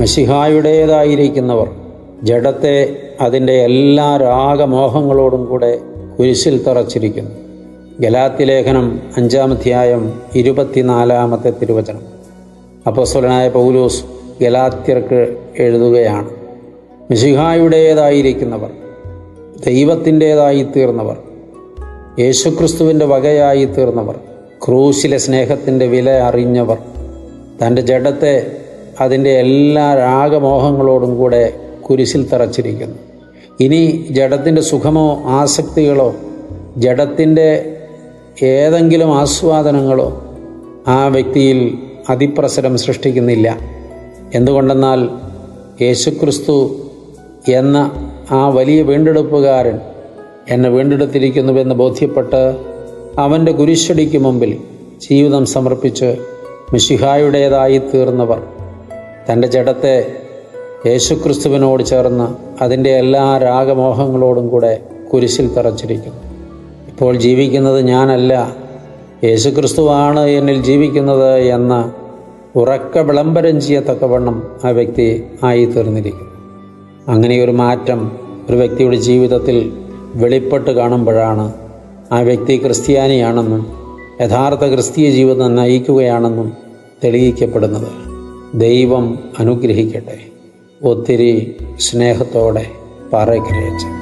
മഷിഹായുടേതായിരിക്കുന്നവർ ജഡത്തെ അതിന്റെ എല്ലാ രാഗമോഹങ്ങളോടും കൂടെ കുരിശിൽ തറച്ചിരിക്കുന്നു. ഗലാത്തി ലേഖനം അഞ്ചാമധ്യായം ഇരുപത്തിനാലാമത്തെ തിരുവചനം. അപ്പസ്വലനായ പൗലൂസ് ഗലാത്യർക്ക് എഴുതുകയാണ് മിശിഹായുടേതായിരിക്കുന്നവർ ദൈവത്തിന്റേതായി തീർന്നവർ യേശുക്രിസ്തുവിന്റെ വകയായി തീർന്നവർ ക്രൂശിലെ സ്നേഹത്തിന്റെ വില അറിഞ്ഞവർ തന്റെ ജഡത്തെ അതിന്റെ എല്ലാ രാഗമോഹങ്ങളോടും കൂടെ കുരിശിൽ തറച്ചിരിക്കുന്നു. ഇനി ജഡത്തിന്റെ സുഖമോ ആസക്തികളോ ജഡത്തിന്റെ ഏതെങ്കിലും ആസ്വാദനങ്ങളോ ആ വ്യക്തിയിൽ അതിപ്രസരം സൃഷ്ടിക്കുന്നില്ല. എന്തുകൊണ്ടെന്നാൽ യേശുക്രിസ്തു എന്ന ആ വലിയ വീണ്ടെടുപ്പുകാരൻ എന്നെ വീണ്ടെടുത്തിരിക്കുന്നുവെന്ന് ബോധ്യപ്പെട്ട് അവന്റെ കുരിശടിക്ക് മുമ്പിൽ ജീവിതം സമർപ്പിച്ച് മിശിഹായുടേതായി തീർന്നവർ തന്റെ ജഡത്തെ യേശുക്രിസ്തുവിനോട് ചേർന്ന് അതിന്റെ എല്ലാ രാഗമോഹങ്ങളോടും കൂടെ കുരിശിൽ തറച്ചിരിക്കുന്നു. ഇപ്പോൾ ജീവിക്കുന്നത് ഞാനല്ല യേശുക്രിസ്തുവാണ് എന്നിൽ ജീവിക്കുന്നത് എന്ന ഉറക്ക വിളംബരം ചെയ്യത്തക്കവണ്ണം ആ വ്യക്തി ആയിത്തീർന്നിരിക്കുന്നു. അങ്ങനെയൊരു മാറ്റം ഒരു വ്യക്തിയുടെ ജീവിതത്തിൽ വെളിപ്പെട്ട് കാണുമ്പോഴാണ് ആ വ്യക്തി ക്രിസ്ത്യാനിയാണെന്നും യഥാർത്ഥ ക്രിസ്തീയ ജീവിതം നയിക്കുകയാണെന്നും തെളിയിക്കപ്പെടുന്നത്. ദൈവം അനുഗ്രഹിക്കട്ടെ. ഒത്തിരി സ്നേഹത്തോടെ പാറയ്ക്കരയച്ചു